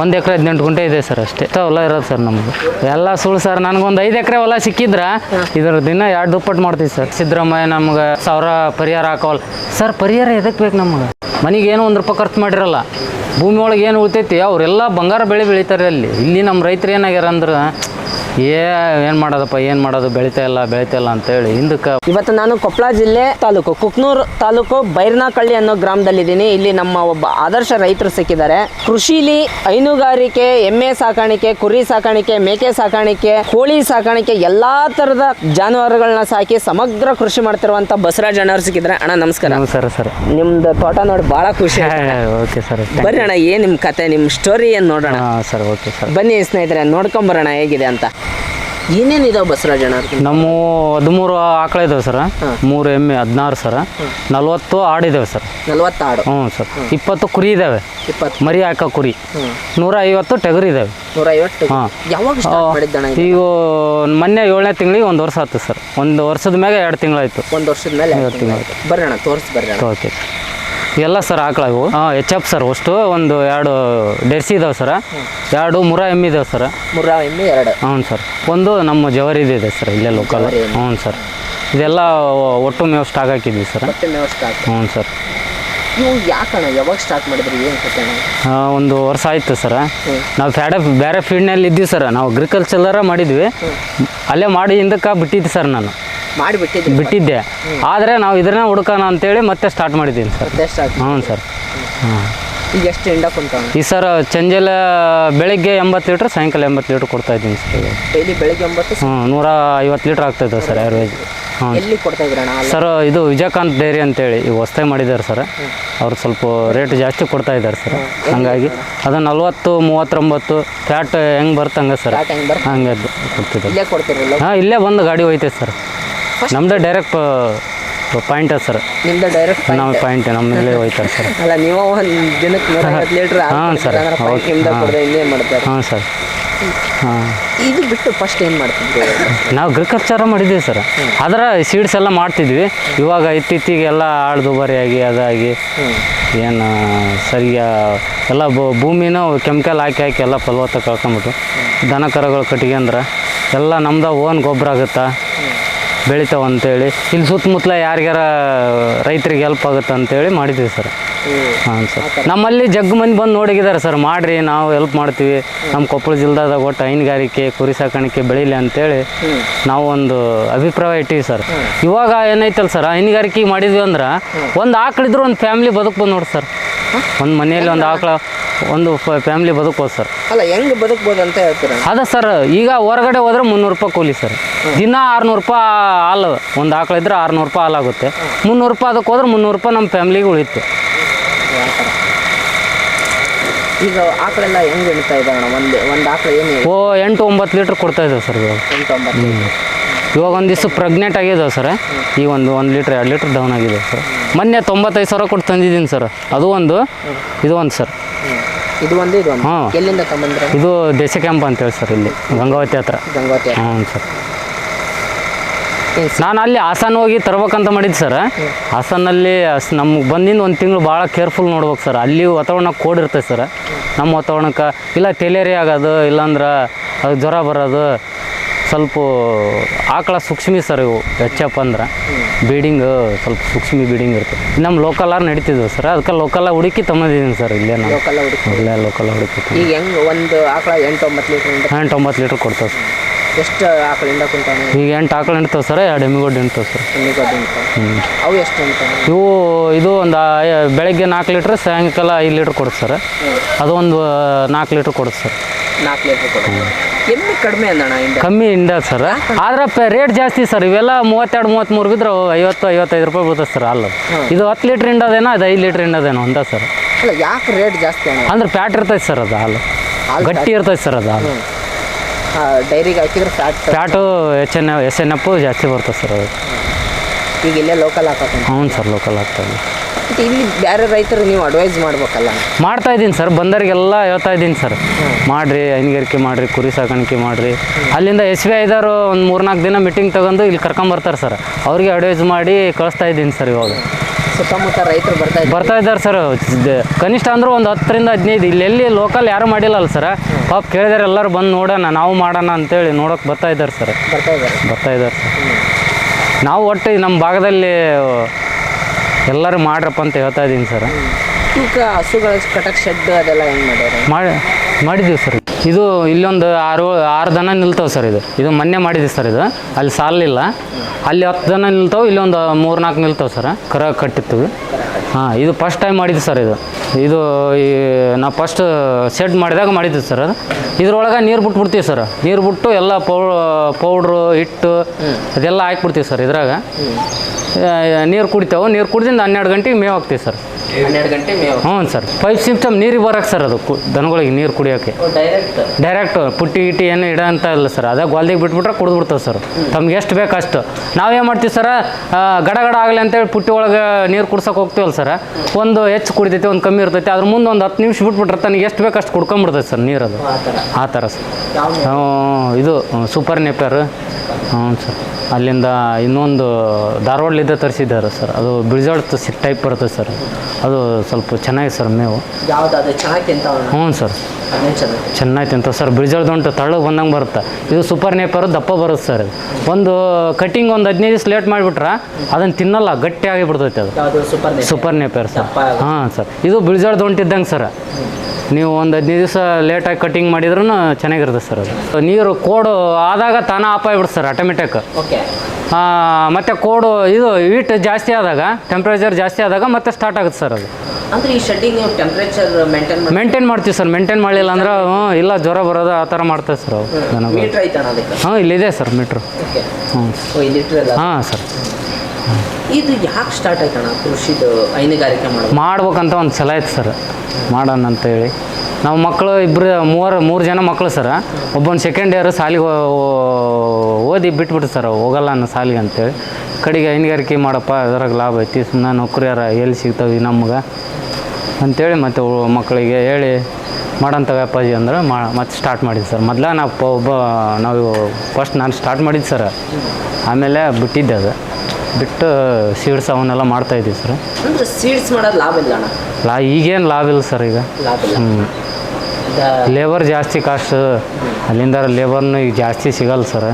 ಒಂದು ಎಕರೆ ಹದಿನೆಂಟು ಗುಂಟೆ ಇದೆ ಸರ್ ಅಷ್ಟೇ. ಹೊಲ ಇರೋದು ಸರ್ ನಮ್ದು. ಎಲ್ಲ ಸುಳ್ಳು ಸರ್, ನನಗೊಂದು ಐದು ಎಕರೆ ಹೊಲ ಸಿಕ್ಕಿದ್ರ ಇದ್ರ ದಿನ ಎರಡು ದುಪ್ಪಟ್ಟು ಮಾಡ್ತೀವಿ ಸರ್. ಸಿದ್ದರಾಮಯ್ಯ ನಮ್ಗೆ ಸಾವಿರ ಪರಿಹಾರ ಹಾಕೋಲ್ಲ ಸರ್, ಪರಿಹಾರ ಎದಕ್ಕೆ ಬೇಕು ನಮ್ಗೆ? ಮನೆಗೆ ಏನು ಒಂದು ರೂಪಾಯಿ ಖರ್ಚು ಮಾಡಿರಲ್ಲ. ಭೂಮಿ ಒಳಗೆ ಏನು ಉಳಿತೈತಿ, ಅವರೆಲ್ಲ ಬಂಗಾರ ಬೆಳೆ ಬೆಳಿತಾರೆ ಅಲ್ಲಿ. ಇಲ್ಲಿ ನಮ್ಮ ರೈತರು ಏನಾಗ್ಯಾರ ಅಂದ್ರೆ ಏ ಏನು ಮಾಡೋದಪ್ಪ ಏನು ಮಾಡೋದು ಬೆಳಿತಾ ಇಲ್ಲ ಬೆಳಿತಾ ಇಲ್ಲ ಅಂತೇಳಿ ಹಿಂದಕ್ಕೆ ಇವತ್ತು ನಾನು ಕೊಪ್ಪಳ ಜಿಲ್ಲೆ ತಾಲೂಕು ಕುಕ್ನೂರ್ ತಾಲೂಕು ಬೈರ್ನಕಳ್ಳಿ ಅನ್ನೋ ಗ್ರಾಮದಲ್ಲಿದ್ದೀನಿ. ಇಲ್ಲಿ ನಮ್ಮ ಒಬ್ಬ ಆದರ್ಶ ರೈತರು ಸಿಕ್ಕಿದ್ದಾರೆ. ಕೃಷಿಲಿ ಹೈನುಗಾರಿಕೆ ಎಮ್ಮೆ ಸಾಕಾಣಿಕೆ ಕುರಿ ಸಾಕಾಣಿಕೆ ಮೇಕೆ ಸಾಕಾಣಿಕೆ ಕೋಳಿ ಸಾಕಾಣಿಕೆ ಎಲ್ಲಾ ತರದ ಜಾನುವಾರುಗಳನ್ನ ಸಾಕಿ ಸಮಗ್ರ ಕೃಷಿ ಮಾಡ್ತಿರುವಂತ ಬಸವರಾಜ್ ಅಣ್ಣವ್ರು ಸಿಕ್ಕಿದ್ರೆ ಅಣ್ಣ ನಮಸ್ಕಾರ. ನಮಸ್ಕಾರ ಸರ್. ನಿಮ್ದು ತೋಟ ನೋಡಿ ಬಹಳ ಖುಷಿ. ಓಕೆ ಸರ್ ಬರ್ರಿ ಅಣ್ಣ ಏನ್ ನಿಮ್ ಕತೆ ನಿಮ್ ಸ್ಟೋರಿ ಏನ್ ನೋಡೋಣ? Sir okay sir. ಬನ್ನಿ ಸ್ನೇಹಿತರೆ ನೋಡ್ಕೊಂಬರೋಣ ಹೇಗಿದೆ ಅಂತ. ಏನೇನಿದಾವೆ ಬಸವರಾಜ್ ಅಣ್ಣ ನಮ್ಮ ಹದಿಮೂರು ಆಕಳ ಇದಾವೆ ಸರ್. ಮೂರು ಎಮ್ಮೆ ಹದಿನಾರು ಸರ್. ನಲ್ವತ್ತು ಆಡಿದಾವೆ ಸರ್. ಆಡು ಹ್ಞೂ ಸರ್. ಇಪ್ಪತ್ತು ಕುರಿ ಇದಾವೆ. ಇಪ್ಪತ್ತು. ಮರಿ ಹಾಕೋ ಕುರಿ. ನೂರ ಐವತ್ತು ಇದ್ದಾವೆ ಇದಾವೆ. ನೂರೈವತ್ತು ಹಾಂ. ಯಾವಾಗ ಈಗ ಮೊನ್ನೆ ಏಳನೇ ತಿಂಗಳಿಗೆ ಒಂದು ವರ್ಷ ಆಯ್ತು ಸರ್. ಒಂದು ವರ್ಷದ ಮ್ಯಾಗ ಎರಡು ತಿಂಗಳಾಯ್ತು. ಒಂದು ವರ್ಷದ ಮೇಲೆ ಎರಡು ತಿಂಗಳು ಬರ್ರಿ ಅಣ್ಣ ತೋರಿಸಿ ಬರ್ರಿ ಓಕೆ. ಎಲ್ಲ ಸರ್ ಆಕಳಾಗವು ಇವು. ಹಾಂ. ಎಚ್ ಎಫ್ ಸರ್ ಅಷ್ಟು. ಒಂದು ಎರಡು ಡೆರ್ಸಿ ಇದಾವೆ ಸರ್. ಎರಡು ಮುರ ಎಮ್ಮೆ ಇದಾವೆ ಸರ್. ಮುರ ಎಮ್ಮೆ ಎರಡು. ಹ್ಞೂ ಸರ್. ಒಂದು ನಮ್ಮ ಜವರಿದು ಇದೆ ಸರ್ ಇಲ್ಲೇ ಲೋಕಲ್ ಹ್ಞೂ ಸರ್. ಇದೆಲ್ಲ ಒಟ್ಟು ಮೇವು ಸ್ಟಾಕ್ ಹಾಕಿದ್ವಿ ಸರ್. ಹ್ಞೂ ಸರ್. ನೀವು ಯಾವಾಗ ಸ್ಟಾರ್ಟ್ ಮಾಡಿದ್ರಿ ಏನು ಕತೆ ಒಂದು ವರ್ಷ ಆಯ್ತು ಸರ್. ನಾವು ಫ್ಯಾಡೆ ಬೇರೆ ಫೀಲ್ಡ್ನಲ್ಲಿ ಇದ್ದೀವಿ ಸರ್. ನಾವು ಅಗ್ರಿಕಲ್ಚರ್ ಮಾಡಿದ್ವಿ. ಅಲ್ಲೇ ಮಾಡಿ ಹಿಂದಕ್ಕೆ ಬಿಟ್ಟಿದ್ದೆ ಸರ್ ನಾನು. ಮಾಡಿಬಿಟ್ಟಿದ್ರಿ. ಬಿಟ್ಟಿದ್ದೆ. ಆದರೆ ನಾವು ಇದನ್ನ ಹುಡುಕೋಣ ಅಂತೇಳಿ ಮತ್ತೆ ಸ್ಟಾರ್ಟ್ ಮಾಡಿದ್ದೀನಿ ಸರ್. ಹ್ಞೂ ಸರ್. ಹಾಂ ಈಗ ಎಷ್ಟು ಇಂಡ ಕುಂತಾವ ಈ ಸರ್ ಚಂಜಲ ಬೆಳಿಗ್ಗೆ ಎಂಬತ್ತು ಲೀಟ್ರ್ ಸಾಯಂಕಾಲ ಎಂಬತ್ತು ಲೀಟ್ರ್ ಕೊಡ್ತಾ ಇದ್ದೀನಿ ಸರ್. ಡೈಲಿ ಬೆಳಿಗ್ಗೆ ಎಂಬತ್ತು ಹ್ಞೂ ನೂರ ಐವತ್ತು ಲೀಟ್ರ್ ಆಗ್ತಾಯಿದೆ ಸರ್ ಆ್ಯಾವ್ರೇಜ್ ಹಾಂ ಎಲ್ಲಿ ಕೊಡ್ತಾ ಸರ್ ಇದು ವಿಜಯಕಾಂತ್ ಡೈರಿ ಅಂತೇಳಿ ಈಗ ಹೊಸ್ದಾಗಿ ಮಾಡಿದ್ದಾರೆ ಸರ್. ಅವ್ರು ಸ್ವಲ್ಪ ರೇಟ್ ಜಾಸ್ತಿ ಕೊಡ್ತಾ ಇದ್ದಾರೆ ಸರ್. ಹಂಗಾಗಿ ಅದು ನಲ್ವತ್ತು ಮೂವತ್ತೊಂಬತ್ತು ಫ್ಯಾಟ್ ಹೆಂಗೆ ಬರ್ತಂಗೆ ಸರ್? ಹೆಂಗೆ ಕೊಡ್ತಿದ್ದಾರೆ. ಹಾಂ ಇಲ್ಲೇ ಬಂದು ಗಾಡಿ ಹೋಯ್ತೈತೆ ಸರ್. ನಮ್ಮದೇ ಡೈರೆಕ್ಟ್ ಪಾಯಿಂಟ್ ಸರ್. ನಿಮ್ದು ಡೈರೆಕ್ಟ್ ನಮ್ಮ ಪಾಯಿಂಟ್ ನಮ್ಮಲ್ಲೇ ಹೋಯ್ತಾರೆ ಸರ್. ಅಲ್ಲ ನೀವು ಒಂದು ದಿನಕ್ಕೆ ನೂರ ಲೀಟ್ರ್ ಹಾಂ ಸರ್. ನಿಮ್ದು ಹಾಂ. ಕೊಡದೆ ಇನ್ನೇನು ಮಾಡ್ತಾರೆ? ಹಾಂ ಸರ್. ಹಾಂ. ಇದು ಬಿಟ್ಟು ಫಸ್ಟ್ ಏನು ಮಾಡ್ತಿದ್ರಿ? ನಾವು ಗೃಹಚಾರ ಮಾಡಿದ್ದೀವಿ ಸರ್. ಅದರ ಸೀಡ್ಸ್ ಎಲ್ಲ ಮಾಡ್ತಿದ್ವಿ. ಇವಾಗ ಇತ್ತೀಚೆಗೆ ಎಲ್ಲ ಆಳು ದುಬಾರಿಯಾಗಿ ಅದಾಗಿ ಏನು ಸರಿಯಾ ಎಲ್ಲ ಭೂಮಿನ ಭೂಮಿನೂ ಕೆಮಿಕಲ್ ಹಾಕಿ ಹಾಕಿ ಎಲ್ಲ ಫಲವತ್ತ ಕಳ್ಕೊಂಬಿಟ್ಟು ದನ ಕರುಗಳು ಕಟ್ಟಿಗೆ ಅಂದ್ರೆ ಎಲ್ಲ ನಮ್ದು ಓನ್ ಗೊಬ್ಬರ ಆಗುತ್ತಾ? ಬೆಳಿತಾವ ಅಂತೇಳಿ. ಇಲ್ಲಿ ಸುತ್ತಮುತ್ತಲ ಯಾರಿಗಾರ ರೈತರಿಗೆ ಹೆಲ್ಪ್ ಆಗುತ್ತೆ ಅಂತೇಳಿ ಮಾಡಿದ್ವಿ ಸರ್. ಹಾಂ ಸರ್. ನಮ್ಮಲ್ಲಿ ಜಗ್ ಮಂದಿ ಬಂದು ನೋಡಿದ್ದಾರೆ ಸರ್. ಮಾಡಿರಿ, ನಾವು ಹೆಲ್ಪ್ ಮಾಡ್ತೀವಿ. ನಮ್ಮ ಕೊಪ್ಪಳ ಜಿಲ್ಲೆದಾಗ ಒಟ್ಟು ಹೈನುಗಾರಿಕೆ, ಕುರಿ ಸಾಕಾಣಿಕೆ ಬೆಳೀಲಿ ಅಂತೇಳಿ ನಾವು ಒಂದು ಅಭಿಪ್ರಾಯ ಇಟ್ಟಿವಿ ಸರ್. ಇವಾಗ ಏನೈತಲ್ಲ ಸರ್, ಹೈನುಗಾರಿಕೆ ಮಾಡಿದ್ವಿ ಅಂದ್ರೆ ಒಂದು ಆಕಳಿದ್ರು ಒಂದು ಫ್ಯಾಮಿಲಿ ಬದುಕ್ಬೋದು ನೋಡಿ ಸರ್. ಒಂದು ಮನೆಯಲ್ಲಿ ಒಂದು ಆಕಳ ಒಂದು ಫ್ಯಾಮಿಲಿ ಬದುಕ್ಬೋದು ಸರ್. ಅಲ್ಲ ಹೆಂಗ್ ಬದುಕ್ಬೋದು ಅಂತ ಹೇಳ್ತೀರಾ? ಅದ ಸರ್ ಈಗ ಹೊರಗಡೆ ಹೋದ್ರೆ ಮುನ್ನೂರು ರೂಪಾಯಿ ಕೂಲಿ ಸರ್. ದಿನ ಆರುನೂರು ರೂಪಾಯಿ ಹಾಲು ಒಂದು ಆಕಳ ಇದ್ರೆ ಆರುನೂರು ರೂಪಾಯಿ ಹಾಲಾಗುತ್ತೆ ಮುನ್ನೂರು ರೂಪಾಯಿ ಅದಕ್ಕೆ ಹೋದ್ರೆ ಮುನ್ನೂರು ರೂಪಾಯಿ ನಮ್ಮ ಫ್ಯಾಮಿಲಿಗೆ ಉಳಿಯುತ್ತೆ. ಈಗ ಆಕಳೆಲ್ಲ ಹೆಂಗ್ ಎಣ್ತಾ ಇದ್ದಾವೆ ಒಂದು ಒಂದು ಆಕಳ ಏನು ಓ ಎಂಟು ಒಂಬತ್ತು ಲೀಟ್ರ್ ಕೊಡ್ತಾ ಇದ್ದಾವೆ ಸರ್ ಇವಾಗ. ಎಂಟು ಒಂಬತ್ತು ಇವಾಗ ಒಂದು ದಿವಸ ಪ್ರೆಗ್ನೆಂಟ್ ಆಗಿದ್ದಾವೆ ಸರ್. ಈಗ ಒಂದು ಒಂದು ಲೀಟ್ರ್ ಎರಡು ಲೀಟ್ರ್ ಡೌನ್ ಆಗಿದೆ ಸರ್. ಮೊನ್ನೆ ತೊಂಬತ್ತೈದು ಸಾವಿರ ಕೊಟ್ಟು ತಂದಿದ್ದೀನಿ ಸರ್. ಅದು ಒಂದು ಇದು ಒಂದು ಸರ್. ಇದು ಒಂದು ಇದು ಒಂದು ಹಾಂ. ಎಲ್ಲಿಂದ ತಗೊಂಬಂದ್ರೆ ಇದು ದೇಶ ಕ್ಯಾಂಪ್ ಅಂತೇಳಿ ಸರ್ ಇಲ್ಲಿ ಗಂಗಾವತಿ ಹತ್ರ. ಗಂಗಾವತಿ ಸರ್. ನಾನು ಅಲ್ಲಿ ಹಾಸನ ಹೋಗಿ ತರ್ಬೇಕಂತ ಮಾಡಿದ್ದು ಸರ್. ಹಾಸನಲ್ಲಿ ನಮ್ಗೆ ಬಂದಿಂದ ಒಂದು ತಿಂಗಳು ಭಾಳ ಕೇರ್ಫುಲ್ ನೋಡ್ಬೇಕು ಸರ್. ಅಲ್ಲಿ ವಾತಾವರಣ ಕೋಡ್ ಇರ್ತದೆ ಸರ್. ನಮ್ಮ ವಾತಾವರಣಕ್ಕೆ ಇಲ್ಲ ತೆಲೇರಿ ಆಗೋದು ಇಲ್ಲಾಂದ್ರೆ ಅದು ಜ್ವರ ಬರೋದು ಸ್ವಲ್ಪ ಆಕಳ ಸೂಕ್ಷ್ಮಿ ಸರ್ ಇವು ಹೆಚ್ಚಪ್ಪ ಅಂದ್ರೆ. ಬೀಡಿಂಗ್ ಸ್ವಲ್ಪ ಸೂಕ್ಷ್ಮಿ ಬೀಡಿಂಗ್ ಇರ್ತದೆ. ನಮ್ಮ ಲೋಕಲ್ ಆರ್ ನಡೀತಿದ್ವು ಸರ್ ಅದಕ್ಕೆ ಲೋಕಲ್ ಹುಡುಕಿ ತಗೊಂಡಿದ್ದೀನಿ ಸರ್ ಇಲ್ಲೇ ನಾನು. ಲೋಕಲ್ ಹುಡುಕಿ. ಇಲ್ಲೇ ಲೋಕಲ್ ಹುಡುಕಿ ಈಗ ಹೆಂಗೆ ಒಂದು ಆಕಳ ಎಂಟು ಒಂಬತ್ತು ಲೀಟರ್ ಎಂಟು ಒಂಬತ್ತು ಲೀಟ್ರ್ ಕೊಡ್ತಾವೆ ಸರ್. ಎಷ್ಟು ಆಕಳಿಂದ ಕುಂತಾನೆ ಈಗ ಎಂಟು ಆಕಳ ನಿಂತವೆ ಸರ್ ಎರಡು ಎಮ್ಮಿಗೊಡ್ಡು ನಿಂತವೆ ಸರ್. ಅವು ಎಷ್ಟು ಅಂತ ಇವು ಇದು ಬೆಳಗ್ಗೆ ನಾಲ್ಕು ಲೀಟ್ರ್ ಸಾಯಂಕಾಲ ಐದು ಲೀಟ್ರ್ ಕೊಡುತ್ತೆ ಸರ್. ಅದು ಒಂದು ನಾಲ್ಕು ಲೀಟ್ರ್ ಕೊಡುತ್ತೆ ಸರ್. ನಾಲ್ಕು ಲೀಟ್ರ್ ಎಮ್ಮೆ ಕಡಿಮೆ ಕಮ್ಮಿ ಇಂದ ಸರ್. ಆದ್ರೆ ರೇಟ್ ಜಾಸ್ತಿ ಸರ್. ಇವೆಲ್ಲ ಮೂವತ್ತೆರಡು ಮೂವತ್ತ್ಮೂರು ಬಿದ್ರೆ ಐವತ್ತು ಐವತ್ತೈದು ರೂಪಾಯಿ ಬೀಳ್ತದೆ ಸರ್ ಅಲ್ಲ ಇದು ಹತ್ತು ಲೀಟ್ರ್ ಇಂಡದೇನೋ ಅದು ಐದು ಲೀಟ್ರ್ ಇಂಡದೇನೋ ಅಂತ ಸರ್. ಅಲ್ಲ ಯಾಕೆ ರೇಟ್ ಜಾಸ್ತಿ ಅಂದ್ರೆ ಫ್ಯಾಟ್ ಇರ್ತೈತೆ ಸರ್ ಅದು ಹಾಲು. ಗಟ್ಟಿ ಇರ್ತೈತೆ ಸರ್ ಅದು ಹಾಲು. ಡೈರಿಗೆ ಹಾಕಿದ್ರೆ fat fat H N S N F ಜಾಸ್ತಿ ಬರ್ತದೆ ಸರ್ ಅದು. ಈಗ ಇಲ್ಲೇ ಲೋಕಲ್ ಹಾಕಕ್ಕೆ ಹ್ಞೂ ಸರ್ ಲೋಕಲ್ ಆಗ್ತದೆ ಮತ್ತೆ ಇಲ್ಲಿ ಬೇರೆ ರೈತರು ನೀವು ಅಡ್ವೈಸ್ ಮಾಡ್ಬೇಕಲ್ಲ. ಮಾಡ್ತಾ ಇದ್ದೀನಿ ಸರ್ ಬಂದವರಿಗೆಲ್ಲ ಹೇಳ್ತಾ ಇದ್ದೀನಿ ಸರ್. ಮಾಡಿರಿ ಹೈನುಗಾರಿಕೆ ಮಾಡಿರಿ ಕುರಿ ಸಾಕಾಣಿಕೆ ಮಾಡಿರಿ. ಅಲ್ಲಿಂದ ಎಸ್ ಬಿ ಐದವರು ಒಂದು ಮೂರ್ನಾಲ್ಕು ದಿನ ಮೀಟಿಂಗ್ ತಗೊಂಡು ಇಲ್ಲಿ ಕರ್ಕೊಂಬರ್ತಾರೆ ಸರ್. ಅವ್ರಿಗೆ ಅಡ್ವೈಸ್ ಮಾಡಿ ಕಳಿಸ್ತಾ ಇದ್ದೀನಿ ಸರ್ ಇವಾಗ. ಸುತ್ತಮುತ್ತ ರೈತರು ಬರ್ತಾ ಇದ್ದಾರೆ. ಬರ್ತಾ ಇದ್ದಾರೆ ಸರ್. ಕನಿಷ್ಠ ಅಂದ್ರೆ ಒಂದು ಹತ್ತರಿಂದ ಹದಿನೈದು ಇಲ್ಲೆಲ್ಲಿ ಲೋಕಲ್ ಯಾರು ಮಾಡಿಲ್ಲ ಸರ್. ಪಾಪ ಕೇಳಿದಾರೆ ಎಲ್ಲರೂ ಬಂದು ನೋಡೋಣ ನಾವು ಮಾಡೋಣ ಅಂತೇಳಿ ನೋಡೋಕೆ ಬರ್ತಾ ಇದ್ದಾರೆ ಸರ್. ಬರ್ತಾ ಇದ್ದಾರೆ. ಬರ್ತಾ ಇದ್ದಾರೆ ಸರ್. ನಾವು ಒಟ್ಟು ನಮ್ಮ ಭಾಗದಲ್ಲಿ ಎಲ್ಲರೂ ಮಾಡ್ರಪ್ಪ ಅಂತ ಹೇಳ್ತಾ ಇದ್ದೀನಿ ಸರ್. ಈಗ ಹಸುಗಳ ಕಟಕ್ ಶೆಡ್ ಅದೆಲ್ಲ ಏನು ಮಾಡ್ಯಾರ ಮಾಡಿ ಮಾಡಿದ್ದೀವಿ ಸರ್. ಇದು ಇಲ್ಲೊಂದು ಆರು ಆರು ದನ ನಿಲ್ತಾವೆ ಸರ್ ಇದು. ಇದು ಮೊನ್ನೆ ಮಾಡಿದ್ವಿ ಸರ್ ಇದು. ಅಲ್ಲಿ ಸಾಲಿಲ್ಲ ಅಲ್ಲಿ ಹತ್ತು ದನ ನಿಲ್ತಾವೆ ಇಲ್ಲೊಂದು ಮೂರು ನಾಲ್ಕು ನಿಲ್ತಾವೆ ಸರ್. ಕರ ಕಟ್ಟಿತ್ತು ಹಾಂ ಇದು ಫಸ್ಟ್ ಟೈಮ್ ಮಾಡಿದ್ವಿ ಸರ್ ಇದು. ಇದು ಈ ನಾವು ಫಸ್ಟ್ ಸೆಟ್ ಮಾಡಿದಾಗ ಮಾಡಿದ್ವಿ ಸರ್ ಅದು. ಇದ್ರೊಳಗೆ ನೀರು ಬಿಟ್ಬಿಡ್ತೀವಿ ಸರ್ ನೀರು ಬಿಟ್ಟು ಎಲ್ಲ ಪೌ ಪೌಡ್ರು ಹಿಟ್ಟು ಅದೆಲ್ಲ ಹಾಕ್ಬಿಡ್ತೀವಿ ಸರ್ ಇದ್ರಾಗ. ನೀರು ಕುಡಿತಾವೆ. ನೀರು ಕುಡ್ದಿಂದ ಹನ್ನೆರಡು ಗಂಟೆಗೆ ಮೇವು ಹಾಕ್ತೀವಿ ಸರ್ ಹನ್ನೆರಡು ಗಂಟೆ ಹ್ಞೂ ಸರ್ ಪೈಪ್ ಸಿಸ್ಟಮ್ ನೀರಿಗೆ ಬರಕ್ಕೆ ಸರ್ ಅದು. ಕು- ದನಗಳಿಗೆ ನೀರು ಕುಡಿಯೋಕ್ಕೆ. ಡೈರೆಕ್ಟ್ ಡೈರೆಕ್ಟ್ ಪುಟ್ಟಿ ಗಿಟ್ಟಿ ಏನು ಇಡ ಅಂತ ಇಲ್ಲ ಸರ್ ಅದೇ ಗೋಲ್ದಿಗೆ ಬಿಟ್ಬಿಟ್ರೆ ಕುಡಿದ್ಬಿಡ್ತಾವೆ ಸರ್ ತಮ್ಗೆ ಎಷ್ಟು ಬೇಕು ಅಷ್ಟು. ನಾವೇನು ಮಾಡ್ತೀವಿ ಸರ್ ಗಡಗಡ ಗಡ ಗಡ ಆಗಲಿ ಅಂತೇಳಿ ಪುಟ್ಟಿ ಒಳಗೆ ನೀರು ಕುಡ್ಸೋಕೆ ಹೋಗ್ತೀವಲ್ಲ ಸರ್ ಒಂದು ಹೆಚ್ಚು ಕುಡಿತೈತಿ ಒಂದು ಕಮ್ಮಿ ಇರ್ತೈತಿ ಅದ್ರ ಮುಂದೆ ಒಂದು ಹತ್ತು ನಿಮಿಷ ಬಿಟ್ಬಿಟ್ರೆ ತನಗೆ ಎಷ್ಟು ಬೇಕು ಅಷ್ಟು ಕುಡ್ಕೊಂಬಿಡ್ತೈತೆ ಸರ್ ನೀರು ಅದು. ಆ ಥರ ಸರ್. ಇದು ಸೂಪರ್ ನೆಪರ್ ಹ್ಞೂ ಸರ್. ಅಲ್ಲಿಂದ ಇನ್ನೊಂದು ಧಾರವಾಡಲಿದ್ದ ತರಿಸಿದ್ದಾರೆ ಸರ್. ಅದು ಬಿಳಿಜಾಳ ಸಿ ಟೈಪ್ ಬರುತ್ತೆ ಸರ್. ಅದು ಸ್ವಲ್ಪ ಚೆನ್ನಾಗಿದೆ ಸರ್ ಮೇವು. ಚೆನ್ನಾಗಿ ಹ್ಞೂ ಸರ್. ಅದೇ ಚೆನ್ನಾಗಿ ಚೆನ್ನಾಗಿ ತಿಂತ ಸರ್. ಬ್ರಿಜಲ್ದು ಉಂಟು ತಳ್ಳಗೆ ಬಂದಂಗೆ ಬರುತ್ತೆ. ಇದು ಸೂಪರ್ ನೇಪರು ದಪ್ಪ ಬರುತ್ತೆ ಸರ್ ಒಂದು ಕಟಿಂಗ್ ಒಂದು ಹದಿನೈದು ದಿವಸ ಲೇಟ್ ಮಾಡಿಬಿಟ್ರೆ ಅದನ್ನು ತಿನ್ನಲ್ಲ ಗಟ್ಟಿ ಆಗಿಬಿಡ್ತೈತೆ ಅದು. ಯಾವುದು? Super super napier sir. ದಪ್ಪ ಆಗುತ್ತೆ. ಹಾಂ ಸರ್. ಇದು ಬ್ರಿಜಲ್ದು ಉಂಟಿದ್ದಂಗೆ ಸರ್. ನೀವು ಒಂದು ಹದಿನೈದು ದಿವಸ ಲೇಟಾಗಿ ಕಟಿಂಗ್ ಮಾಡಿದ್ರೂ ಚೆನ್ನಾಗಿರುತ್ತೆ ಸರ್ ಅದು. ನೀರು ಕೋಡು ಆದಾಗ ತಾನ ಆಫ್ ಆಗಿಬಿಡ್ತು ಸರ್ ಆಟೋಮೆಟಿಕ್ ಓಕೆ ಮತ್ತು ಕೋಡು ಇದು ಹೀಟ್ ಜಾಸ್ತಿ ಆದಾಗ ಟೆಂಪ್ರೇಚರ್ ಜಾಸ್ತಿ ಆದಾಗ ಮತ್ತೆ ಸ್ಟಾರ್ಟ್ ಆಗುತ್ತೆ ಸರ್ ಅದು. ಅಂದ್ರೆ ಈ ಶೆಡ್ಡಿಗೆ ನೀವು ಟೆಂಪ್ರೇಚರ್ ಮೇಂಟೈನ್ ಮೇಂಟೈನ್ ಮಾಡ್ತೀವಿ ಸರ್ ಮೇಂಟೈನ್ ಮಾಡಲಿಲ್ಲ ಅಂದ್ರೆ ಹ್ಞೂ ಇಲ್ಲ ಜ್ವರ ಬರೋದು ಆ ಥರ ಮಾಡ್ತೇವೆ ಸರ್ ಅವು ನನಗೆ ಮೀಟ್ರ್ ಅದಕ್ಕೆ? ಹಾಂ ಇಲ್ಲಿದೆ ಸರ್ ಮೀಟ್ರ್ ಓಕೆ ಹ್ಞೂ ಓ ಈ ಲೀಟ್ರ್ ಎಲ್ಲ ಹಾಂ ಸರ್ ಇದು ಯಾಕೆ ಸ್ಟಾರ್ಟ್ ಆಯ್ತಣ್ಣ ಕೃಷಿದು ಹೈನುಗಾರಿಕೆ ಮಾಡೋದು? ಮಾಡ್ಬೇಕಂತ ಒಂದು ಸಲ ಆಯ್ತು ಸರ್ ಮಾಡೋಣ ಅಂತೇಳಿ ನಾವು ಮಕ್ಕಳು ಇಬ್ಬರು ಮೂವರು ಮೂರು ಜನ ಮಕ್ಕಳು ಸರ್. ಒಬ್ಬನು ಸೆಕೆಂಡ್ ಇಯರ್ ಸಾಲಿಗೆ ಓದಿ ಬಿಟ್ಬಿಟ್ಟು ಸರ್ ಹೋಗಲ್ಲ ಅನ್ನೋ ಸಾಲಿಗೆ ಅಂತೇಳಿ. ಕಡೆಗೆ ಹೈನುಗಾರಿಕೆ ಮಾಡಪ್ಪ ಅದ್ರಾಗ ಲಾಭ ಐತಿ ಸುಮ್ಮನೆ ನೌಕರಿಯಾರ ಎಲ್ಲಿ ಸಿಗ್ತಾವೆ ನಮ್ಗೆ? ಅಂಥೇಳಿ ಮತ್ತು ಮಕ್ಕಳಿಗೆ ಹೇಳಿ ಮಾಡೋಂಥ ವ್ಯಾಪಾರಿ ಅಂದ್ರೆ ಮಾ ಮತ್ತೆ ಸ್ಟಾರ್ಟ್ ಮಾಡಿದ್ದು ಸರ್. ಮೊದಲ ನಾವು ಪ- ಒಬ್ಬ ನಾವು ಫಸ್ಟ್ ನಾನು ಸ್ಟಾರ್ಟ್ ಮಾಡಿದ್ದು ಸರ್. ಆಮೇಲೆ ಬಿಟ್ಟಿದ್ದೆ ಅದು. ಬಿಟ್ಟು ಸೀಡ್ಸ್ ಅವನ್ನೆಲ್ಲ ಮಾಡ್ತಾಯಿದ್ದೀವಿ ಸರ್. ಸೀಡ್ಸ್ ಮಾಡೋದು ಲಾಭ ಇಲ್ಲ ಲಾ ಈಗೇನು ಲಾಭ ಇಲ್ಲ ಸರ್ ಈಗ. ಹ್ಞೂ ಲೇಬರ್ ಜಾಸ್ತಿ ಕಾಸ್ಟ್ ಅಲ್ಲಿಂದ ಲೇಬರ್ನು ಈಗ ಜಾಸ್ತಿ ಸಿಗಲ್ಲ ಸರ್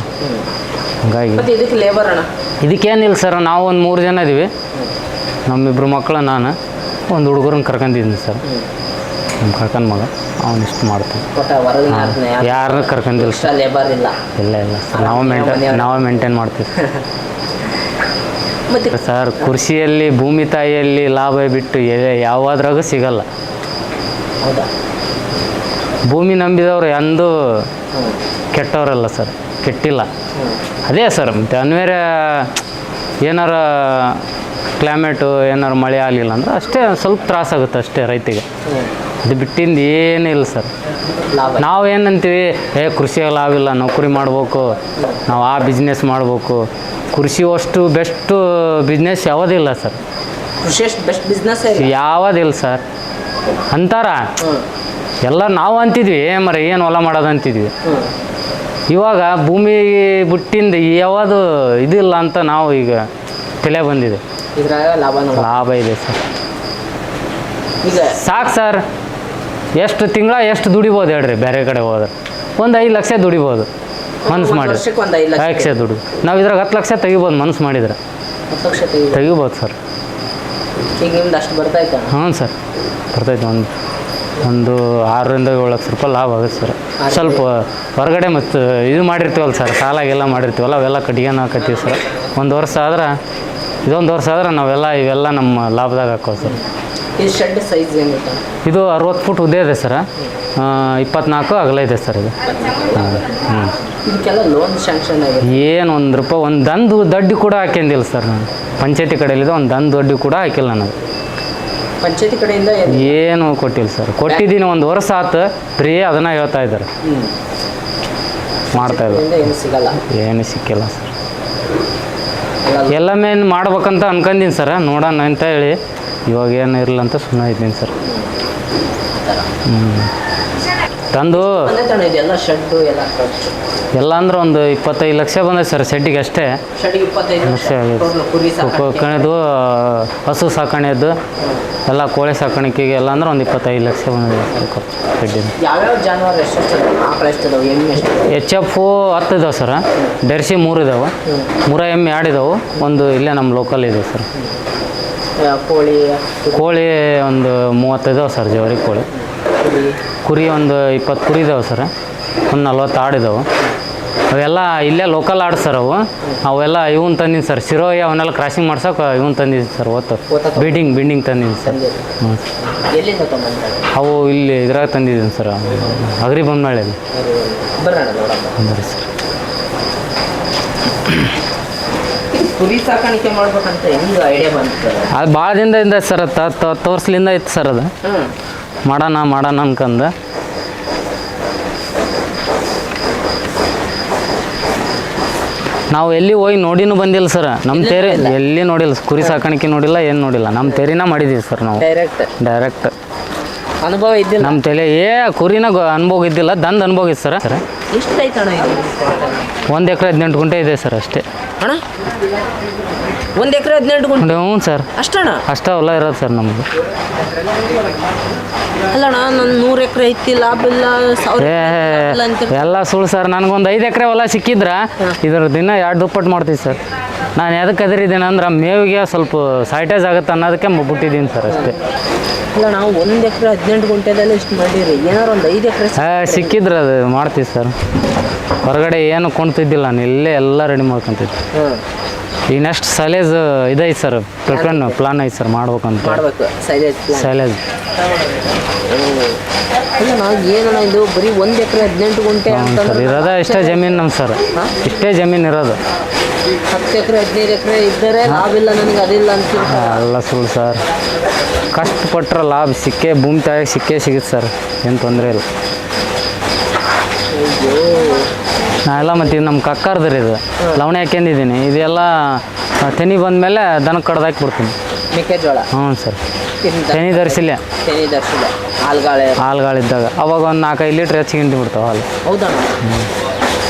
ಹಂಗಾಗಿ ಮತ್ತೆ ಇದಕ್ಕೆ ಲೇಬರ್ ಅಣ್ಣ? ಇದಕ್ಕೇನಿಲ್ಲ ಸರ್ ನಾವು ಒಂದು ಮೂರು ಜನ ಇದೀವಿ. ನಮ್ಮಿಬ್ರು ಮಕ್ಕಳು ನಾನು ಒಂದು ಹುಡುಗರನ್ನ ಕರ್ಕೊಂಡಿದ್ದೀನಿ ಸರ್ ನಮ್ಮ ಕರ್ಕೊಂಡ್ ಮಗ ಮಾಡ್ತಾನೆ. ಒಟ್ಟ ಹೊರಗಿನ ಯಾರನ್ನೂ ಕರ್ಕೊಂಡಿಲ್ಲ ಸರ್ ಲೇಬರ್ ಇಲ್ಲ. ಇಲ್ಲ ಇಲ್ಲ ಸರ್ ನಾವು ಮೇಂಟೈನ್ ನಾವೇ ಮೇಂಟೈನ್ ಮಾಡ್ತೀವಿ. ಮತ್ತೆ ಸರ್ ಕೃಷಿಯಲ್ಲಿ ಭೂಮಿ ತಾಯಿಯಲ್ಲಿ ಲಾಭ ಬಿಟ್ಟು ಎ- ಯಾವಾದ್ರಾಗೂ ಸಿಗಲ್ಲ. ಹೌದಾ? ಭೂಮಿ ನಂಬಿದವರು ಎಂದೂ ಕೆಟ್ಟವರಲ್ಲ ಸರ್ ಕೆಟ್ಟಿಲ್ಲ. ಅದೇ ಸರ್ ಮತ್ತು ಅನ್ವೇರ ಏನಾರ ಕ್ಲೈಮೇಟು ಏನಾರು ಮಳೆ ಆಗಲಿಲ್ಲ ಅಂದ್ರೆ ಅಷ್ಟೇ ಸ್ವಲ್ಪ ತ್ರಾಸಾಗುತ್ತೆ ಅಷ್ಟೇ ರೈತಿಗೆ. ಅದು ಬಿಟ್ಟಿಂದ ಏನಿಲ್ಲ ಸರ್. ನಾವು ಏನಂತೀವಿ ಏ ಕೃಷಿಯಲ್ಲಿ ಆಗಿಲ್ಲ ಇಲ್ಲ ನೌಕರಿ ಮಾಡಬೇಕು. ನಾವು ಆ ಬಿಸ್ನೆಸ್ ಮಾಡಬೇಕು. ಕೃಷಿ ಅಷ್ಟು ಬೆಸ್ಟು ಬಿಸ್ನೆಸ್ ಯಾವುದಿಲ್ಲ ಸರ್. ಕೃಷಿ ಬೆಸ್ಟ್ ಬಿಸ್ನೆಸ್ ಇಲ್ಲ. ಯಾವುದಿಲ್ಲ ಸರ್. ಅಂತಾರ? ಎಲ್ಲ ನಾವು ಅಂತಿದ್ವಿ ಮರ ಏನು ಹೊಲ ಮಾಡೋದು? ಅಂತಿದ್ವಿ. ಇವಾಗ ಭೂಮಿ ಬಿಟ್ಟಿಂದ ಯಾವುದು ಇದಿಲ್ಲ ಅಂತ ನಾವು ಈಗ ತಲೆ ಬಂದಿದೆ. ಇದ್ರಾಗ ಲಾಭ ಲಾಭ ಇದೆ ಸರ್. ಈಗ ಸಾಕು ಸರ್. ಎಷ್ಟು ತಿಂಗಳ ಎಷ್ಟು ದುಡಿಬೋದು ಹೇಳ್ರಿ ಬೇರೆ ಕಡೆ ಹೋದ್ರೆ. ಒಂದು ಐದು ಲಕ್ಷ ದುಡಿಬೋದು ಮನ್ಸು ಮಾಡಿದ್ರೆ. ಒಂದು ಐದು ಲಕ್ಷ ಲಕ್ಷ ದುಡಿ. ನಾವು ಇದ್ರಾಗ ಹತ್ತು ಲಕ್ಷ ತೆಗಿಬೋದು ಮನ್ಸು ಮಾಡಿದ್ರೆ. ಹತ್ತು ಲಕ್ಷ ತೆಗಿಬೋದು. ತೆಗಿಬೋದು ಸರ್. ಈಗ ನಿಮ್ದು ಅಷ್ಟು ಬರ್ತಾ ಇತ್ತ? ಹ್ಞೂ ಸರ್. ಬರ್ತೈತೆ ಒಂದು. ಒಂದು ಆರರಿಂದ ಏಳು ಲಕ್ಷ ರೂಪಾಯಿ ಲಾಭ ಆಗುತ್ತೆ ಸರ್. ಸ್ವಲ್ಪ ಹೊರಗಡೆ ಮತ್ತು ಇದು ಮಾಡಿರ್ತೀವಲ್ಲ ಸರ್ ಸಾಲಾಗೆಲ್ಲ ಮಾಡಿರ್ತೀವಲ್ಲ ಅವೆಲ್ಲ ಕಟ್ಗೆನ ಹಾಕತ್ತೀವಿ ಸರ್. ಒಂದು ವರ್ಷ ಆದ್ರೆ ಇದೊಂದು ವರ್ಷ ಆದ್ರೆ ನಾವೆಲ್ಲ ಇವೆಲ್ಲ ನಮ್ಮ ಲಾಭದಾಗ ಹಾಕೋ ಸರ್. ಇದು ಅರವತ್ತು ಫುಟ್ ಉದ್ದ ಇದೆ ಸರ್. ಇಪ್ಪತ್ನಾಲ್ಕು ಅಗಲ ಇದೆ ಸರ್ ಇದು. ಹ್ಞೂ ಏನು ಒಂದು ರೂಪಾಯಿ ಒಂದು ದಂದು ದಡ್ಡಿ ಕೂಡ ಹಾಕ್ಯಂದಿಲ್ಲ ಸರ್ ನಾನು. ಪಂಚಾಯತಿ ಕಡೆಯಲ್ಲಿದೆ ಒಂದು ದಂದು ದಡ್ಡಿ ಕೂಡ ಹಾಕಿಲ್ಲ ನನಗೆ ಪಂಚಾಯತಿ ಕಡೆಯಿಂದ ಏನು? ಏನು ಕೊಟ್ಟಿಲ್ಲ ಸರ್. ಕೊಟ್ಟಿದ್ದೀನಿ ಒಂದು ವರ್ಷ ಆತು. ಫ್ರೀ ಅದನ್ನ ಹೇಳ್ತಾ ಇದ್ದಾರೆ. ಹ್ಞೂ ಮಾಡ್ತಾ ಇದ್ದಾರೆ. ಕಡೆಯಿಂದ ಏನು ಸಿಗಲ್ಲ? ಏನು ಸಿಕ್ಕಿಲ್ಲ ಸರ್. ಎಲ್ಲ ಎಲ್ಲ ಮೇನ್ ಮಾಡ್ಬೇಕಂತ ಅನ್ಕೊಂಡೀನಿ ಸರ್. ನೋಡೋಣ ಅಂತ ಹೇಳಿ. ಇವಾಗ ಏನು ಇರಲ್ಲ ಅಂತ ಸುಮ್ಮನೆ ಇದ್ದೀನಿ ಸರ್. ತಂದು ಇದೆಲ್ಲ ಶೆಡ್ಡು ಎಲ್ಲ ಖರ್ಚು. ಎಲ್ಲ ಅಂದ್ರೆ ಒಂದು ಇಪ್ಪತ್ತೈದು ಲಕ್ಷ ಬಂದೈತೆ ಸರ್ ಶೆಡ್ಡಿಗೆ ಅಷ್ಟೇ. ಇಪ್ಪತ್ತೈದು ಲಕ್ಷ ಲಕ್ಷ ಆಗಿದೆ. ಟೋಟಲ್ ಕುರಿ ಸಾಕಾಣಿಕೆ. ಕಣದು ಹಸು ಸಾಕಣೆದು ಎಲ್ಲ ಕೋಳಿ ಸಾಕಾಣಿಕೆಗೆ ಎಲ್ಲ ಅಂದ್ರೆ ಒಂದು ಇಪ್ಪತ್ತೈದು ಲಕ್ಷ ಬಂದಿದೆ ಖರ್ಚು ಎಚ್ ಎಫ್ ಹತ್ತು ಇದಾವೆ ಸರ್. ಡೆರ್ಸಿ ಮೂರು ಇದಾವೆ. ಮೂರ ಎಮ್ಮೆ ಎರಡು ಇದಾವೆ. ಒಂದು ಇಲ್ಲೇ ನಮ್ಮ ಲೋಕಲ್ ಇದೆ ಸರ್. ಕೋಳಿ ಕೋಳಿ ಒಂದು ಮೂವತ್ತು ಇದಾವೆ ಸರ್ ಜವರಿ ಕೋಳಿ. ಕುರಿ. ಒಂದು ಇಪ್ಪತ್ತು ಕುರಿ ಇದಾವೆ ಸರ್. ಒಂದು ನಲ್ವತ್ತು ಆಡಿದಾವೆ ಅವೆಲ್ಲ ಇಲ್ಲೇ ಲೋಕಲ್ ಆಡ್ ಸರ್ ಅವು. ಅವೆಲ್ಲ ಇವನ್ ತಂದಿನಿ ಸರ್ ಶಿರೋಯಿ ಅವನ್ನೆಲ್ಲ ಕ್ರಾಸಿಂಗ್ ಮಾಡ್ಸೋಕೆ ಇವನ್ ತಂದಿದ್ದೀನಿ ಸರ್ ಓತ ಬಿಲ್ಡಿಂಗ್ ಬಿಲ್ಡಿಂಗ್ ತಂದಿದ್ದೀನಿ ಸರ್ ಹ್ಞೂ ಅವು ಇಲ್ಲಿ ಇದ್ರಾಗ ತಂದಿದ್ದೀನಿ ಸರ್ ಅಗ್ರಿ ಬೊಮ್ಮನಹಳ್ಳಿಯಲ್ಲಿ ಅಂದ್ರೆ ಸರ್ ಈ ಕುರಿ ಸಾಕಾಣಿಕೆ ಮಾಡ್ಬೇಕಂತ ಹೆಂಗೆ ಐಡಿಯಾ ಬಂತು ಅದು ಭಾಳ ದಿನದಿಂದ ಸರ್ ತೋರ್ಸ್ಲಿಂದ ಇತ್ತು ಸರ್ ಅದು. ಮಾಡೋಣ ಮಾಡೋಣ ಅನ್ಕಂದು. ನಾವು ಎಲ್ಲಿ ಹೋಗಿ ನೋಡಿನೂ ಬಂದಿಲ್ಲ ಸರ್ ನಮ್ಮ ತೆರೆ ಎಲ್ಲಿ ನೋಡಿಲ್ಲ ಕುರಿ ಸಾಕಾಣಿಕೆ ನೋಡಿಲ್ಲ ಏನು ನೋಡಿಲ್ಲ. ನಮ್ಮ ತೇರಿನ ಮಾಡಿದ್ದೀವಿ ಸರ್ ನಾವು. ಡೈರೆಕ್ಟ್ ಡೈರೆಕ್ಟ್ ಅನುಭವ ಇದ್ದಿಲ್ಲ. ನಮ್ಮ ತಲೆ ಏ ಕುರಿನ ಗೊ- ಅನುಭವ ಇದ್ದಿಲ್ಲ ದಂದ ಅನುಭವ ಇತ್ತು ಸರ್ ಸರ್ ಎಷ್ಟು ಇದು? ಒಂದು ಎಕರೆ ಹದಿನೆಂಟು ಗುಂಟೆ ಇದೆ ಸರ್ ಅಷ್ಟೇ. ಅಣ್ಣ? ಒಂದು ಎಕರೆ ಹದಿನೆಂಟು ಗುಂಟೆ. ಹ್ಞೂ ಸರ್. ಅಷ್ಟಣ್ಣ? ಅಷ್ಟೇ ಹೊಲ ಇರೋದು ಸರ್ ನಮ್ಮದು ಅಲ್ಲಣ್ಣ ನನ್ನ ನೂರು ಎಕರೆ ಐತಿ ಲಾಭ ಇಲ್ಲ ಸಾವಿರ ಏ ಎಲ್ಲ ಸುಳ್ಳು ಸರ್. ನನಗೊಂದು ಐದು ಎಕರೆ ಹೊಲ ಸಿಕ್ಕಿದ್ರ ಇದ್ರ ದಿನ ಎರಡು ದುಪ್ಪಟ್ಟು ಮಾಡ್ತೀವಿ ಸರ್. ನಾನು ಎದಕ್ಕೆ ಅದರಿದ್ದೀನಿ ಅಂದ್ರೆ ಮೇವಿಗೆ ಸ್ವಲ್ಪ ಸಾಯ್ಟೇಜ್ ಆಗುತ್ತೆ ಅನ್ನೋದಕ್ಕೆ ಬಿಟ್ಟಿದ್ದೀನಿ ಸರ್ ಅಷ್ಟೇ. ಇಲ್ಲ ನಾವು ಒಂದು ಎಕರೆ ಹದಿನೆಂಟು ಗುಂಟೆದಲ್ಲಿ ಇಷ್ಟು ಮಾಡಿರಿ. ಏನಾರು ಒಂದು ಐದು ಎಕರೆ ಹಾಂ ಸಿಕ್ಕಿದ್ರೆ ಅದು ಮಾಡ್ತೀವಿ ಸರ್. ಹೊರಗಡೆ ಏನು ಕೊಂಡ್ತಿದ್ದಿಲ್ಲ ನಾನು ಇಲ್ಲೇ ಎಲ್ಲ ರೆಡಿ ಮಾಡ್ಕೊತಿದ್ದೆ. ಈ ಈಗ ನೆಕ್ಸ್ಟ್ ಸೈಲೇಜ್ ಇದೈತೆ ಸರ್ ಪ್ರಿಪೇರ್ ಪ್ಲಾನ್ ಐತೆ ಸರ್ ಮಾಡ್ಬೇಕಂತ. ಮಾಡ್ಬೇಕು ಸೈಲೇಜ್ ಸೈಲೇಜ್ ಅಲ್ಲ ನಾವು ಏನಣ್ಣ ಇದು ಬರೀ ಒಂದು ಎಕರೆ ಹದಿನೆಂಟು ಗುಂಟೆ ಸರ್ ಇರೋದ ಇಷ್ಟೇ ಜಮೀನು ನಮ್ಮ ಸರ್. ಇಷ್ಟೇ ಜಮೀನು ಇರೋದು. ಹತ್ತು ಎಕರೆ ಹದಿನೈದು ಎಕರೆ ಇದ್ದರೆ ಲಾಭಿಲ್ಲ ನನಗೆ ಅದಿಲ್ಲ ಅಂತ ಎಲ್ಲ ಸುಳ್ಳು ಸರ್. ಕಷ್ಟಪಟ್ರೆ ಲಾಭ ಸಿಕ್ಕೇ ಭೂಮಿ ತಾಯಿಗೆ ಸಿಕ್ಕೇ ಸಿಗುತ್ತೆ ಸರ್. ಏನು ತೊಂದರೆ ಇಲ್ಲ. ನಾ ಎಲ್ಲ ಮತ್ತು ಇದು ನಮ್ಮ ಕಕ್ಕರ್ದ್ರಿ ಇದು. ಲವಣೆ ಹಾಕ್ಯಂದಿದ್ದೀನಿ. ಇದೆಲ್ಲ ತೆನಿ ಬಂದಮೇಲೆ ದನಕ್ಕೆ ಕಡ್ದು ಬಿಡ್ತೀನಿ. ಮೆಕ್ಕೆಜೋಳ? ಹ್ಞೂ ಸರ್. ತೆನಿ ಧರಿಸಿಲ್ಲ ತೆನಿ ಹಾಲ್ಗಾಳೆ. ಹಾಲುಗಳಿದ್ದಾಗ. ಅವಾಗ ಒಂದು ನಾಲ್ಕೈದು ಲೀಟ್ರ್ ಹೆಚ್ಚಿಗೆ ಬಿಡ್ತಾವೆ ಹಾಲು. ಹೌದಣ್ಣ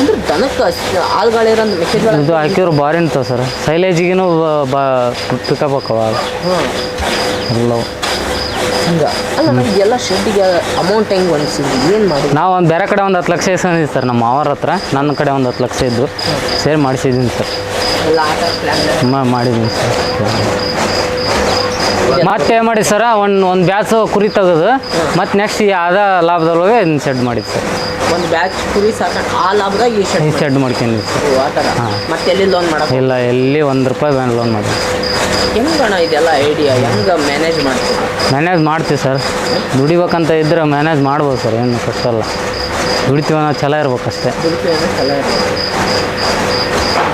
ಅಂದ್ರೆ ದನಕ್ಕೆ ಆಳುಗಳಿರೋ ಮೆಕ್ಕೆಜೋಳ ಇದು ಹಾಕಿದ್ರು ಭಾರಿ ನಿಂತಾವೆ ಸರ್. ಸೈಲೇಜಿಗೂ ಬಾ ಪಿಕಪ್ ಹಾಕವ. ಎಲ್ಲವು ಹಿಂಗೆ. ಅಲ್ಲ ಎಲ್ಲ ಶೆಡ್ಡಿಗೆ ಅಮೌಂಟ್ ಹೆಂಗೆ ಅನಿಸಿದ್ವಿ ಏನು ಮಾಡಿ ನಾವು ಒಂದು ಬೇರೆ ಕಡೆ ಒಂದು ಹತ್ತು ಲಕ್ಷ ಇಸ್ಕೊಂಡಿದ್ದೀವಿ ಸರ್ ನಮ್ಮ ಮಾವರ ಹತ್ರ. ನನ್ನ ಕಡೆ ಒಂದು ಹತ್ತು ಲಕ್ಷ ಇದ್ದು. ಸೇರ್ ಮಾಡಿಸಿದ್ದೀನಿ ಸರ್. ಎಲ್ಲ ಮಾಡಿದ್ದೀನಿ ಸರ್. ಮತ್ತೆ ಏನು ಮಾಡಿ ಸರ? ಒಂದು ಒಂದು ಬ್ಯಾಚ್ ಕುರಿ ತೆಗೆದು ಮತ್ತು ನೆಕ್ಸ್ಟ್ ಈ ಆದ ಲಾಭದೊಳಗೆ ಇದನ್ನ ಸೆಡ್ ಮಾಡಿದ್ದು ಸರ್. ಒಂದು ಬ್ಯಾಚ್ ಕುರಿ ಸಾಕೊಂಡು ಆ ಲಾಭದಾಗ ಈ ಶೆಡ್ ಈ ಸೆಡ್ ಮಾಡ್ಕೊಂಡು ಆ ಥರ. ಮತ್ತೆ ಎಲ್ಲಿ ಲೋನ್ ಮಾಡಕ್ಕೆ ಇಲ್ಲ ಎಲ್ಲಿ ಒಂದು ರೂಪಾಯಿ ಬ್ಯಾನ್ ಲೋನ್ ಮಾಡಿ ಹೆಂಗಣ ಇದೆಲ್ಲ ಐಡಿಯಾ ಹೆಂಗೆ ಮ್ಯಾನೇಜ್ ಮಾಡ್ತೀವಿ ಮ್ಯಾನೇಜ್ ಮಾಡ್ತೀವಿ ಸರ್. ದುಡಿಬೇಕಂತ ಇದ್ದರೆ ಮ್ಯಾನೇಜ್ ಮಾಡ್ಬೋದು ಸರ್ ಏನು ಕಷ್ಟ ಅಲ್ಲ ದುಡಿತೀವಿ ಅನ್ನೋ ಛಲ ಇರ್ಬೇಕಷ್ಟೇ. ದುಡ್ಡು ಏನೋ ಇರ್ತದೆ.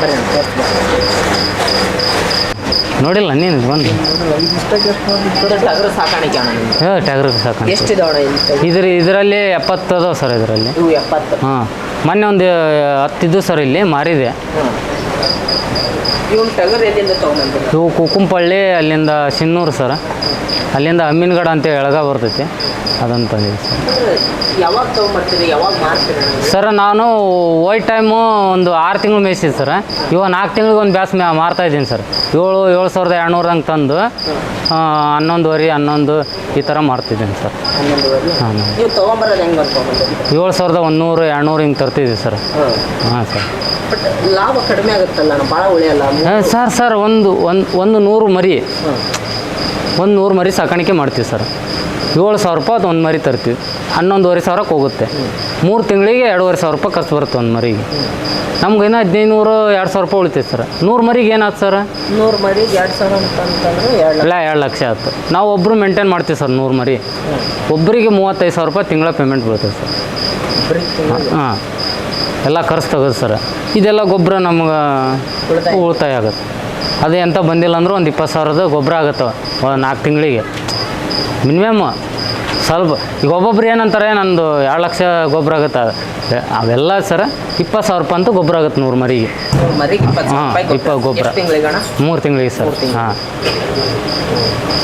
ಬರ್ರಿ ಅಣ್ಣ. ನೋಡಿಲ್ಲ ನೀನು ಬಂದು ಟಗರು ಸಾಕಾಣಿಕೆ. ಅಣ್ಣ ನಿಮ್ದು ಹೇ ಸಾಕು ಇಲ್ಲಿ? ಇದ್ರ ಇದರಲ್ಲಿ ಎಪ್ಪತ್ತು ಅದಾವೆ ಸರ್ ಇದರಲ್ಲಿ. ಇವು ಎಪ್ಪತ್ತು. ಹಾಂ. ಮೊನ್ನೆ ಒಂದು ಹತ್ತಿದ್ದು ಸರ್ ಇಲ್ಲಿ ಮಾರಿದೆ. ಹಾಂ. ಇವನು ಟಗರು ಎಲ್ಲಿಂದ ತೊಗೊಂಬಂದ್ರು ಇವು ಕುಕ್ಕುಂಪಳ್ಳಿ ಅಲ್ಲಿಂದ ಸಿನ್ನೂರು ಸರ್. ಅಲ್ಲಿಂದ ಅಮ್ಮಿನಗಡ ಅಂತ ಎಳಗ ಬರ್ತೈತಿ. ಅದನ್ನು ತಂದಿದ್ದೆ ಸರ್. ಯಾವಾಗ ತೊಗೊಂಬರ್ತೀರಿ ಯಾವಾಗ ಮಾರ್ತೀರಿ ಸರ್ ನಾನು ವೈಟ್ ಟೈಮು ಒಂದು ಆರು ತಿಂಗಳು ಮೇಯ್ಸಿದ್ದು ಸರ್. ಇವಾಗ ನಾಲ್ಕು ತಿಂಗಳಿಗೆ ಒಂದು ಬ್ಯಾಸ್ ಮ್ಯಾ ಮಾರ್ತಾ ಇದ್ದೀನಿ ಸರ್. ಏಳು ಏಳು ಸಾವಿರದ ಎರಡುನೂರು ಹಂಗೆ ತಂದು ಆ, ಹನ್ನೊಂದುವರೆ ಹನ್ನೊಂದು ಈ ಥರ ಮಾರ್ತಿದ್ದೀನಿ ಸರ್. ಹನ್ನೊಂದುವರೆ. ಹಾಂ ನೀವು ತೊಗೊಂಬರೋದು ಹೆಂಗೆ ಬಂದು ತೊಗೊಂಬಂದ್ರಿ ಏಳು ಸಾವಿರದ ಒಂದೂರು ಎರಡುನೂರು ಹಿಂಗೆ ತರ್ತಿದ್ದೀವಿ ಸರ್. ಹಾಂ. ಹಾಂ ಸರ್. ಬಟ್ ಲಾಭ ಕಡಿಮೆ ಆಗುತ್ತಲ್ಲ ಅಣ್ಣ ಭಾಳ ಉಳಿಯಲ್ಲ ಆ, ಸರ್ ಸರ್ ಒಂದು ಒಂದು ಒಂದು ನೂರು ಮರಿ. ಒಂದು ನೂರು ಮರಿ ಸಾಕಾಣಿಕೆ ಮಾಡ್ತೀವಿ ಸರ್. ಏಳು ಸಾವಿರ ರೂಪಾಯಿ ಒಂದು ಮರಿ ತರ್ತೀವಿ. ಹನ್ನೊಂದುವರೆ ಸಾವಿರಕ್ಕೆ ಹೋಗುತ್ತೆ. ಮೂರು ತಿಂಗಳಿಗೆ ಎರಡೂವರೆ ಸಾವಿರ ರೂಪಾಯಿ ಖರ್ಚು ಬರುತ್ತೆ ಒಂದು ಮರಿಗೆ. ನಮ್ಗೆ ಇನ್ನೂ ಹದಿನೈದು ನೂರು ಎರಡು ಸಾವಿರ ರೂಪಾಯಿ ಉಳಿತೈತೆ ಸರ್. ನೂರು ಮರಿಗೆ ಏನಾಯ್ತು ಸರ್? ನೂರು ಮರಿಗೆ ಎರಡು ಸಾವಿರ ಅಂತಂದ್ರೆ ಎರಡು ಇಲ್ಲ ಎರಡು ಲಕ್ಷ ಆಯ್ತು ನಾವು ಒಬ್ಬರು ಮೇಂಟೈನ್ ಮಾಡ್ತೀವಿ ಸರ್ ನೂರು ಮರಿ. ಒಬ್ಬರಿಗೆ ಮೂವತ್ತೈದು ಸಾವಿರ ರೂಪಾಯಿ ತಿಂಗಳ ಪೇಮೆಂಟ್ ಬೀಳ್ತದೆ ಸರ್. ಹಾಂ ಎಲ್ಲ ಖರ್ಚು ತೆಗೆದು ಸರ್. ಇದೆಲ್ಲ ಗೊಬ್ಬರ ನಮ್ಗೆ ಉಳಿತಾಯ. ಆಗುತ್ತೆ. ಅದೇ ಎಂಥ ಬಂದಿಲ್ಲ ಅಂದ್ರೆ ಒಂದು ಇಪ್ಪತ್ತು ಸಾವಿರದ ಗೊಬ್ಬರ ಆಗುತ್ತೆ ನಾಲ್ಕು ತಿಂಗಳಿಗೆ. ಮಿನಿಮಮ್ ಸ್ವಲ್ಪ ಈಗ ಒಬ್ಬೊಬ್ರು ಏನಂತಾರೆ ನಂದು ಎರಡು ಲಕ್ಷ ಗೊಬ್ಬರ ಆಗುತ್ತೆ. ಅವೆಲ್ಲ ಸರ ಇಪ್ಪತ್ತು ಸಾವಿರ ರೂಪಾಯಿ ಅಂತೂ ಗೊಬ್ಬರ ಆಗುತ್ತೆ ನೂರು ಮರಿಗೆ. ಮರಿಗೆ ಇಪ್ಪತ್ತು ಹಾಂ ಇಪ್ಪತ್ತು ಗೊಬ್ಬರ. ಮೂರು ತಿಂಗಳಿಗೆ ಸರ್. ಹಾಂ.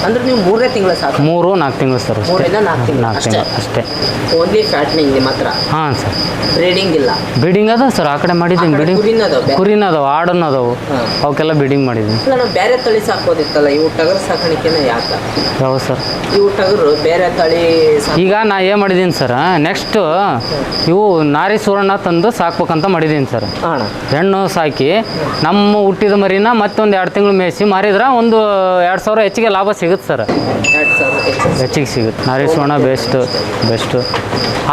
ಅಂದ್ರೆ ನೀವು ಮೂರೇ ತಿಂಗಳು ಸಾಕು? ಮೂರು ನಾಲ್ಕು ತಿಂಗಳು ಸರ್ ಮೂರಿಂದ ನಾಲ್ಕು ತಿಂಗಳು ನಾಲ್ಕು ಅಷ್ಟೇ? ತಿಂಗಳು ಅಷ್ಟೇ. ಓನ್ಲಿ ಫ್ಯಾಟ್ನಿಂಗ್ ನಿಮ್ಮ ಹತ್ರ ಹಾಂ ಸರ್. ಬ್ರೀಡಿಂಗ್ ಇಲ್ಲ? ಬ್ರೀಡಿಂಗ್ ಅದ ಸರ್ ಆ ಕಡೆ ಮಾಡಿದ್ದೀನಿ. ಬ್ರೀಡಿಂಗ್. ಕುರಿನ ಅದಾವ ಆಡನ್ನ ಅದಾವು. ಅವಕ್ಕೆಲ್ಲ ಬ್ರೀಡಿಂಗ್ ಮಾಡಿದ್ದೀನಿ. ನಾವು ಬೇರೆ ತಳಿ ಸಾಕೋದಿತ್ತಲ್ಲ ಇವು ಟಗರು ಸಾಕಾಣಿಕೆನ ಯಾಕ? ಯಾವ ಸರ್? ಇವು ಟಗರು ಬೇರೆ ತಳಿ ಈಗ ನಾ ಏನು ಮಾಡಿದ್ದೀನಿ ಸರ್ ನೆಕ್ಸ್ಟ್ ಇವು ನಾರಿ ಸುವರ್ಣ ತಂದು ಸಾಕ್ಬೇಕಂತ ಮಾಡಿದ್ದೀನಿ ಸರ್. ಹಾ ಹೆಣ್ಣು ಸಾಕಿ ನಮ್ಮ ಹುಟ್ಟಿದ ಮರಿನ ಮತ್ತೊಂದು ಎರಡು ತಿಂಗಳು ಮೇಯಿಸಿ ಮಾರಿದ್ರೆ ಒಂದು ಎರಡು ಸಾವಿರ ಹೆಚ್ಚಿಗೆ ಲಾಭ ಸಿಗುತ್ತೆ ಸರ್. ಹೆಚ್ಚಿಗೆ ಸಿಗುತ್ತೆ. ನಾರಿ ಸೋಣ ಬೆಸ್ಟ್ ಬೆಸ್ಟು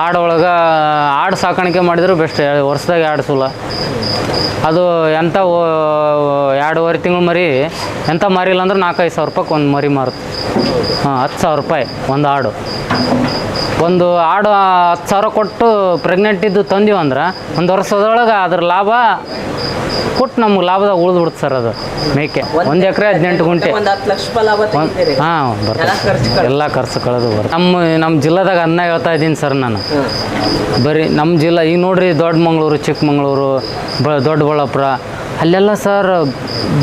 ಆಡು ಒಳಗೆ ಆಡು ಸಾಕಾಣಿಕೆ ಮಾಡಿದ್ರು ಬೆಸ್ಟ್ ವರ್ಷದಾಗ ಎರಡು ಸುಲ. ಅದು ಎಂಥ ಎರಡೂವರೆ ತಿಂಗಳು ಮರಿ ಎಂಥ ಮಾರಿಲ್ಲ ಅಂದ್ರೆ ನಾಲ್ಕೈದು ಸಾವಿರ ರೂಪಾಯಿ ಒಂದು ಮರಿ ಮಾರುತ್ತೆ. ಹಾಂ ಹತ್ತು ಸಾವಿರ ರೂಪಾಯಿ ಒಂದು ಆಡು ಒಂದು ಆಡು ಹತ್ತು ಸಾವಿರ ಕೊಟ್ಟು ಪ್ರೆಗ್ನೆಂಟ್ ಇದ್ದು ತಂದೀವಿ ಅಂದ್ರೆ ಒಂದು ವರ್ಷದೊಳಗೆ ಅದ್ರ ಲಾಭ ಕೊಟ್ಟು ನಮ್ಗೆ ಲಾಭದಾಗ ಉಳಿದ್ಬಿಡ್ತು ಸರ್ ಅದು. ಮೇಕೆ. ಒಂದು ಎಕರೆ ಹದಿನೆಂಟು ಗುಂಟೆ. ಹಾಂ ಬರ್ತದೆ. ಎಲ್ಲ ಖರ್ಚು ಕಳೆದು. ಬರ್ತದೆ. ನಮ್ಮ ನಮ್ಮ ಜಿಲ್ಲೆದಾಗ ಅನ್ನ ಹೇಳ್ತಾ ಇದ್ದೀನಿ ಸರ್ ನಾನು. ಬರೀ ನಮ್ಮ ಜಿಲ್ಲಾ ಈಗ ನೋಡ್ರಿ ದೊಡ್ಡ ಮಂಗಳೂರು ಚಿಕ್ಕಮಂಗ್ಳೂರು ಬ ದೊಡ್ಡಬಳ್ಳಾಪುರ ಅಲ್ಲೆಲ್ಲ ಸರ್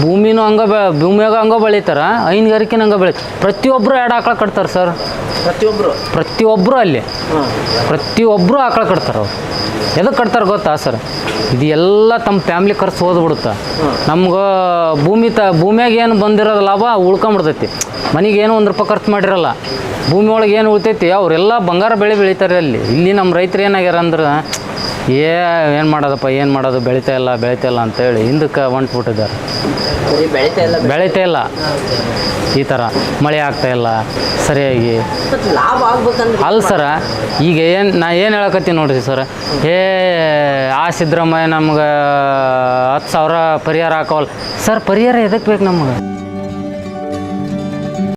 ಭೂಮಿನೂ ಹಂಗೆ ಬೆ ಭೂಮಿಯಾಗ ಹಂಗೆ ಬೆಳಿತಾರೆ ಹೈನುಗಾರಿಕೆನ ಹಂಗೆ ಬೆಳಿ ಪ್ರತಿಯೊಬ್ಬರು ಎರಡು ಆಕಳ ಕಟ್ತಾರೆ ಸರ್. ಪ್ರತಿಯೊಬ್ಬರು ಪ್ರತಿಯೊಬ್ಬರು ಅಲ್ಲಿ. ಪ್ರತಿಯೊಬ್ಬರು ಆಕಳ ಕಟ್ತಾರೆ ಅವ್ರು. ಎದಕ್ಕೆ ಕಟ್ತಾರೆ ಗೊತ್ತಾ ಸರ್? ಇದು ಎಲ್ಲ ತಮ್ಮ ಫ್ಯಾಮ್ಲಿ ಖರ್ಚು ಹೋದ್ಬಿಡುತ್ತೆ? ನಮ್ಗೆ ಭೂಮಿ ತ, ಭೂಮಿಯಾಗ ಏನು ಬಂದಿರೋದು ಲಾಭ ಉಳ್ಕೊಂಬಿಡ್ತೈತಿ. ಮನೆಗೆ ಏನು ಒಂದು ರೂಪಾಯಿ ಖರ್ಚು ಮಾಡಿರಲ್ಲ. ಭೂಮಿ ಒಳಗೆ ಏನು ಉಳಿತೈತಿ? ಅವರೆಲ್ಲ ಬಂಗಾರ ಬೆಳೆ ಬೆಳಿತಾರೆ ಅಲ್ಲಿ. ಇಲ್ಲಿ ನಮ್ಮ ರೈತರು ಏನಾಗ್ಯಾರ ಅಂದ್ರೆ ಏ ಏನು ಮಾಡೋದಪ್ಪ ಏನು ಮಾಡೋದು? ಬೆಳಿತಾ ಇಲ್ಲ ಬೆಳಿತಾ ಇಲ್ಲ ಅಂತೇಳಿ ಹಿಂದಕ್ಕೆ ಹೊಂಟ್ಬಿಟ್ಟಿದ್ದಾರೆ. ಬೆಳೀತಾ ಬೆಳಿತಾ ಇಲ್ಲ ಬೆಳಿತಾ ಇಲ್ಲ. ಈ ಥರ ಮಳೆ ಆಗ್ತಾ ಇಲ್ಲ ಸರಿಯಾಗಿ. ಅಲ್ಲ ಸರ ಈಗ ಏನು ನಾ ಏನು ಹೇಳಕತ್ತೀನಿ ನೋಡ್ರಿ ಸರ್? ಏ ಆ ಸಿದ್ದರಾಮಯ್ಯ ನಮ್ಗೆ ಹತ್ತು ಸಾವಿರ ಪರಿಹಾರ ಹಾಕೋಲ್ಲ ಸರ್ ಪರಿಹಾರ ಎದಕ್ಕೆ ಬೇಕು ನಮ್ಗೆ?